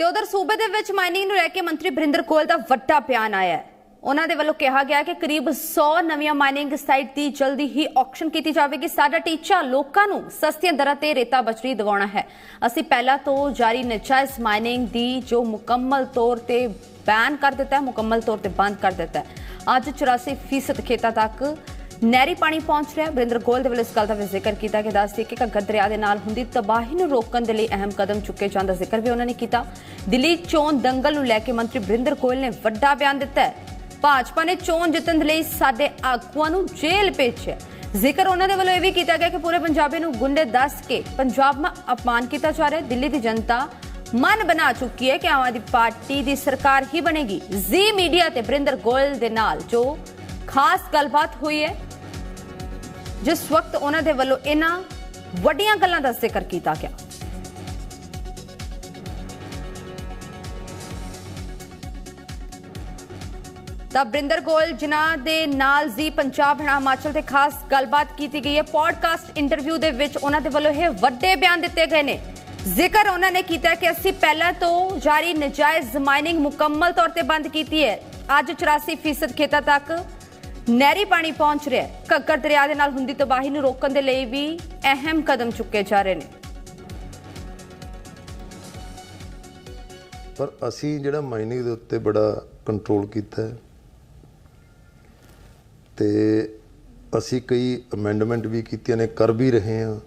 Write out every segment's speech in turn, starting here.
ਤੇ ਉਧਰ ਸੂਬੇ ਦੇ ਵਿੱਚ ਮਾਈਨਿੰਗ ਨੂੰ ਲੈ ਕੇ ਮੰਤਰੀ ਬਰਿੰਦਰ ਗੋਇਲ ਦਾ ਵੱਡਾ ਬਿਆਨ ਆਇਆ ਹੈ। ਉਹਨਾਂ ਦੇ ਵੱਲੋਂ ਕਿਹਾ ਗਿਆ ਕਿ ਕਰੀਬ 100 ਨਵੀਆਂ ਮਾਈਨਿੰਗ ਸਾਈਟ ਦੀ ਜਲਦੀ ਹੀ ਆਕਸ਼ਨ ਕੀਤੀ ਜਾਵੇਗੀ। ਸਾਡਾ ਟੀਚਾ ਲੋਕਾਂ ਨੂੰ ਸਸਤੀਆਂ ਦਰਾਂ ਤੇ ਰੇਤਾ ਬਚਰੀ ਦਿਵਾਉਣਾ ਹੈ। ਅਸੀਂ ਪਹਿਲਾਂ ਤੋਂ ਜਾਰੀ ਨਜਾਇਜ਼ ਮਾਈਨਿੰਗ ਦੀ ਜੋ ਮੁਕੰਮਲ ਤੌਰ ਤੇ ਬੈਨ ਕਰ ਦਿੱਤਾ ਹੈ, ਮੁਕੰਮਲ ਤੌਰ ਤੇ ਬੰਦ ਕਰ ਦਿੱਤਾ ਹੈ। ਅੱਜ 84% ਖੇਤਾਂ ਤੱਕ ਨਹਿਰੀ ਪਾਣੀ ਪਹੁੰਚ ਰਿਹਾ ਹੈ। ਵਰਿੰਦਰ ਗੋਇਲ ਦੇ ਵੱਲੋਂ ਇਸ ਗੱਲ ਦਾ ਵੀ ਜ਼ਿਕਰ ਕੀਤਾ ਕਿ ਦੱਸਦੀ ਕਿ ਘੱਗਰ ਦਰਿਆ ਦੇ ਨਾਲ ਹੁੰਦੀ ਤਬਾਹੀ ਨੂੰ ਰੋਕਣ ਦੇ ਲਈ ਅਹਿਮ ਕਦਮ ਚੁੱਕੇ ਜਾਣ ਦਾ ਜ਼ਿਕਰ ਵੀ ਉਹਨਾਂ ਨੇ ਕੀਤਾ। ਦਿੱਲੀ ਚੋਣ ਦੰਗਲ ਨੂੰ ਲੈ ਕੇ ਮੰਤਰੀ ਵਰਿੰਦਰ ਗੋਇਲ ਨੇ ਵੱਡਾ ਬਿਆਨ ਦਿੱਤਾ ਹੈ। ਭਾਜਪਾ ਨੇ ਚੋਣ ਜਿੱਤਣ ਦੇ ਲਈ ਸਾਡੇ ਆਗੂਆਂ ਨੂੰ ਜੇਲ੍ਹ ਭੇਜਿਆ ਜ਼ਿਕਰ ਉਹਨਾਂ ਦੇ ਵੱਲੋਂ ਇਹ ਵੀ ਕੀਤਾ ਗਿਆ ਕਿ ਪੂਰੇ ਪੰਜਾਬੀ ਨੂੰ ਗੁੰਡੇ ਦੱਸ ਕੇ ਪੰਜਾਬ ਮਾ ਅਪਮਾਨ ਕੀਤਾ ਜਾ ਰਿਹਾ ਹੈ। ਦਿੱਲੀ ਦੀ ਜਨਤਾ ਮਨ ਬਣਾ ਚੁੱਕੀ ਹੈ ਕਿ ਆਮ ਆਦਮੀ ਪਾਰਟੀ ਦੀ ਸਰਕਾਰ ਹੀ ਬਣੇਗੀ। ਜ਼ੀ ਮੀਡੀਆ ਤੇ ਵਰਿੰਦਰ ਗੋਇਲ ਦੇ ਨਾਲ ਜੋ ਖਾਸ ਗੱਲਬਾਤ ਹੋਈ ਹੈ ਜਿਸ ਵਕਤ ਉਹਨਾਂ ਦੇ ਵੱਲੋਂ ਇਹਨਾਂ ਵੱਡੀਆਂ ਗੱਲਾਂ ਦਾ ਜ਼ਿਕਰ ਕੀਤਾ ਗਿਆ। ਤਾਂ ਬ੍ਰਿੰਦਰ ਗੋਇਲ ਜਿਨ੍ਹਾਂ ਦੇ ਨਾਲ ਜੀ ਪੰਜਾਬ ਹਣਾ ਹਿਮਾਚਲ ਤੇ ਖਾਸ ਗੱਲਬਾਤ ਕੀਤੀ ਗਈ ਹੈ। ਪੋਡਕਾਸਟ ਇੰਟਰਵਿਊ ਦੇ ਵਿੱਚ ਉਹਨਾਂ ਦੇ ਵੱਲੋਂ ਇਹ ਵੱਡੇ ਬਿਆਨ ਦਿੱਤੇ ਗਏ ਨੇ। ਜ਼ਿਕਰ ਉਹਨਾਂ ਨੇ ਕੀਤਾ ਕਿ ਅਸੀਂ ਪਹਿਲਾਂ ਤੋਂ ਜਾਰੀ ਨਜਾਇਜ਼ ਮਾਈਨਿੰਗ ਮੁਕੰਮਲ ਤੌਰ ਤੇ ਬੰਦ ਕੀਤੀ ਹੈ। ਅੱਜ 84% ਖੇਤਾਂ ਤੱਕ ਨਹਿਰੀ ਪਾਣੀ ਪਹੁੰਚ ਰਿਹਾ ਹੈ। ਘੱਗਰ ਦਰਿਆ ਦੇ ਨਾਲ ਹੁੰਦੀ ਤਬਾਹੀ ਨੂੰ ਰੋਕਣ ਦੇ ਲਈ ਵੀ ਅਹਿਮ ਕਦਮ ਚੁੱਕੇ ਜਾ ਰਹੇ ਨੇ। ਪਰ ਅਸੀਂ ਜਿਹੜਾ ਮਾਈਨਿੰਗ ਦੇ ਉੱਤੇ ਬੜਾ ਕੰਟਰੋਲ ਕੀਤਾ ਹੈ ਤੇ ਅਸੀਂ ਕਈ ਅਮੈਂਡਮੈਂਟ ਵੀ ਕੀਤੀਆਂ ਨੇ, ਕਰ ਵੀ ਰਹੇ ਹਾਂ।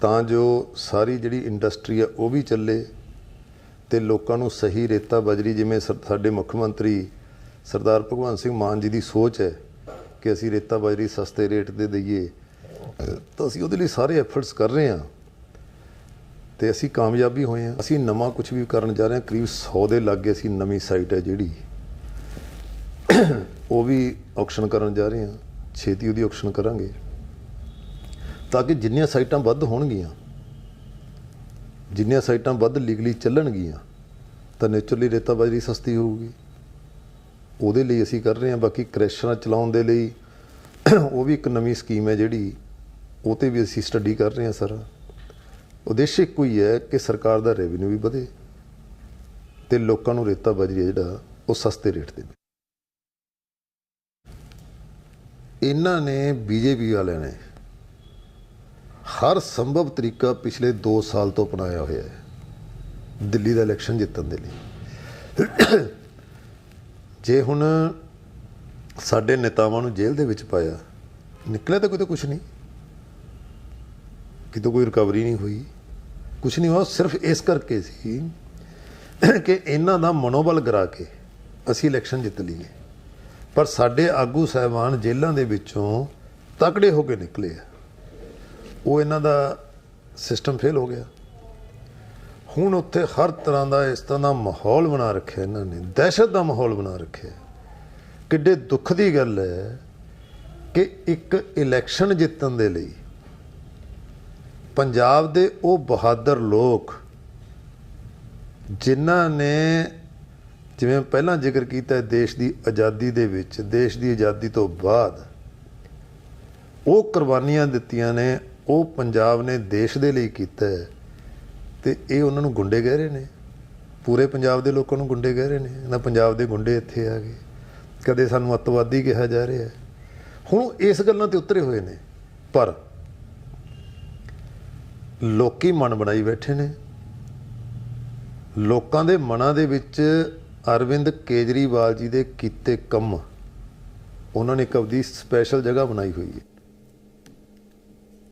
ਤਾਂ ਜੋ ਸਾਰੀ ਜਿਹੜੀ ਇੰਡਸਟਰੀ ਆ ਉਹ ਵੀ ਚੱਲੇ ਤੇ ਲੋਕਾਂ ਨੂੰ ਸਹੀ ਰੇਤਾ ਬਜਰੀ ਜਿਵੇਂ ਸਾਡੇ ਮੁੱਖ ਮੰਤਰੀ ਸਰਦਾਰ ਭਗਵੰਤ ਸਿੰਘ ਮਾਨ ਜੀ ਦੀ ਸੋਚ ਹੈ ਕਿ ਅਸੀਂ ਰੇਤਾ ਬਜਰੀ ਸਸਤੇ ਰੇਟ ਤੇ ਦਈਏ, ਤਾਂ ਅਸੀਂ ਉਹਦੇ ਲਈ ਸਾਰੇ ਐਫਰਟਸ ਕਰ ਰਹੇ ਹਾਂ ਤੇ ਅਸੀਂ ਕਾਮਯਾਬ ਵੀ ਹੋਏ ਹਾਂ। ਅਸੀਂ ਨਵਾਂ ਕੁਝ ਵੀ ਕਰਨ ਜਾ ਰਹੇ ਹਾਂ, ਕਰੀਬ 100 ਦੇ ਲਾਗੇ ਅਸੀਂ ਨਵੀਂ ਸਾਈਟ ਹੈ ਜਿਹੜੀ। ਉਹ ਵੀ ਆਕਸ਼ਨ ਕਰਨ ਜਾ ਰਹੇ ਹਾਂ, ਛੇਤੀ ਉਹਦੀ ਆਕਸ਼ਨ ਕਰਾਂਗੇ, ਤਾਂ ਕਿ ਜਿੰਨੀਆਂ ਸਾਈਟਾਂ ਵੱਧ ਹੋਣਗੀਆਂ, ਜਿੰਨੀਆਂ ਸਾਈਟਾਂ ਵੱਧ ਲੀਗਲੀ ਚੱਲਣਗੀਆਂ, ਤਾਂ ਨੇਚਰਲੀ ਰੇਤਾ ਬਾਜਰੀ ਸਸਤੀ ਹੋਊਗੀ। ਉਹਦੇ ਲਈ ਅਸੀਂ ਕਰ ਰਹੇ ਹਾਂ, ਬਾਕੀ ਕ੍ਰੈਸ਼ਰਾਂ ਚਲਾਉਣ ਦੇ ਲਈ ਉਹ ਵੀ ਇੱਕ ਨਵੀਂ ਸਕੀਮ ਹੈ ਜਿਹੜੀ, ਉਹ ਤੇ ਵੀ ਅਸੀਂ ਸਟੱਡੀ ਕਰ ਰਹੇ ਹਾਂ ਸਰ। ਉਦੇਸ਼ ਇੱਕੋ ਹੀ ਹੈ ਕਿ ਸਰਕਾਰ ਦਾ ਰੈਵਨਿਊ ਵੀ ਵਧੇ ਤੇ ਲੋਕਾਂ ਨੂੰ ਰੇਤਾ ਬਜਰੀ ਜਿਹੜਾ, ਉਹ ਸਸਤੇ ਰੇਟ ਤੇ ਇਹਨਾਂ ਨੇ ਬੀਜੇਪੀ ਵਾਲਿਆਂ ਨੇ ਹਰ ਸੰਭਵ ਤਰੀਕਾ ਪਿਛਲੇ 2 ਸਾਲ ਤੋਂ ਅਪਣਾਇਆ ਹੋਇਆ ਹੈ, ਦਿੱਲੀ ਦਾ ਇਲੈਕਸ਼ਨ ਜਿੱਤਣ ਦੇ ਲਈ। ਜੇ ਹੁਣ ਸਾਡੇ ਨੇਤਾਵਾਂ ਨੂੰ ਜੇਲ੍ਹ ਦੇ ਵਿੱਚ ਪਾਇਆ, ਨਿਕਲਿਆ ਤਾਂ ਕਿਤੇ ਤਾਂ ਕੁਝ ਨਹੀਂ। ਕਿਤੇ ਕੋਈ ਰਿਕਵਰੀ ਨਹੀਂ ਹੋਈ। ਕੁਝ ਨਹੀਂ ਹੋਇਆ, ਸਿਰਫ ਇਸ ਕਰਕੇ ਸੀ ਕਿ ਇਹਨਾਂ ਦਾ ਮਨੋਬਲ ਗਰਾ ਕੇ ਅਸੀਂ ਇਲੈਕਸ਼ਨ ਜਿੱਤ ਲਈਏ ਪਰ ਸਾਡੇ ਆਗੂ ਸਹਿਬਾਨ ਜੇਲ੍ਹਾਂ ਦੇ ਵਿੱਚੋਂ ਤਕੜੇ ਹੋ ਕੇ ਨਿਕਲੇ ਆ। ਉਹ ਇਹਨਾਂ ਦਾ ਸਿਸਟਮ ਫੇਲ ਹੋ ਗਿਆ। ਹੁਣ ਉੱਥੇ ਹਰ ਤਰ੍ਹਾਂ ਦਾ ਇਸ ਤਰ੍ਹਾਂ ਦਾ ਮਾਹੌਲ ਬਣਾ ਰੱਖਿਆ ਇਹਨਾਂ ਨੇ, ਦਹਿਸ਼ਤ ਦਾ ਮਾਹੌਲ ਬਣਾ ਰੱਖਿਆ। ਕਿੱਡੇ ਦੁੱਖ ਦੀ ਗੱਲ ਹੈ ਕਿ ਇੱਕ ਇਲੈਕਸ਼ਨ ਜਿੱਤਣ ਦੇ ਲਈ ਪੰਜਾਬ ਦੇ ਉਹ ਬਹਾਦਰ ਲੋਕ ਜਿਨ੍ਹਾਂ ਨੇ ਜਿਵੇਂ ਪਹਿਲਾਂ ਜ਼ਿਕਰ ਕੀਤਾ ਦੇਸ਼ ਦੀ ਆਜ਼ਾਦੀ ਦੇ ਵਿੱਚ, ਦੇਸ਼ ਦੀ ਆਜ਼ਾਦੀ ਤੋਂ ਬਾਅਦ ਉਹ ਕੁਰਬਾਨੀਆਂ ਦਿੱਤੀਆਂ ਨੇ, ਉਹ ਪੰਜਾਬ ਨੇ ਦੇਸ਼ ਦੇ ਲਈ ਕੀਤਾ ਹੈ। ਤੇ ਇਹ ਉਹਨਾਂ ਨੂੰ ਗੁੰਡੇ ਕਹਿ ਰਹੇ ਨੇ। ਪੂਰੇ ਪੰਜਾਬ ਦੇ ਲੋਕਾਂ ਨੂੰ ਗੁੰਡੇ ਕਹਿ ਰਹੇ ਨੇ ਨਾ ਪੰਜਾਬ ਦੇ ਗੁੰਡੇ ਇੱਥੇ ਆ ਗਏ। ਕਦੇ ਸਾਨੂੰ ਅੱਤਵਾਦੀ ਕਿਹਾ ਜਾ ਰਿਹਾ ਹੈ। ਹੁਣ ਇਸ ਗੱਲਾਂ ਤੇ ਉਤਰੇ ਹੋਏ ਨੇ। ਪਰ ਲੋਕੀ ਮਨ ਬਣਾਈ ਬੈਠੇ ਨੇ। ਲੋਕਾਂ ਦੇ ਮਨਾਂ ਦੇ ਵਿੱਚ ਅਰਵਿੰਦ ਕੇਜਰੀਵਾਲ ਜੀ ਦੇ ਕੀਤੇ ਕੰਮ, ਉਹਨਾਂ ਨੇ ਇੱਕ ਆਪਦੀ ਸਪੈਸ਼ਲ ਜਗ੍ਹਾ ਬਣਾਈ ਹੋਈ ਹੈ।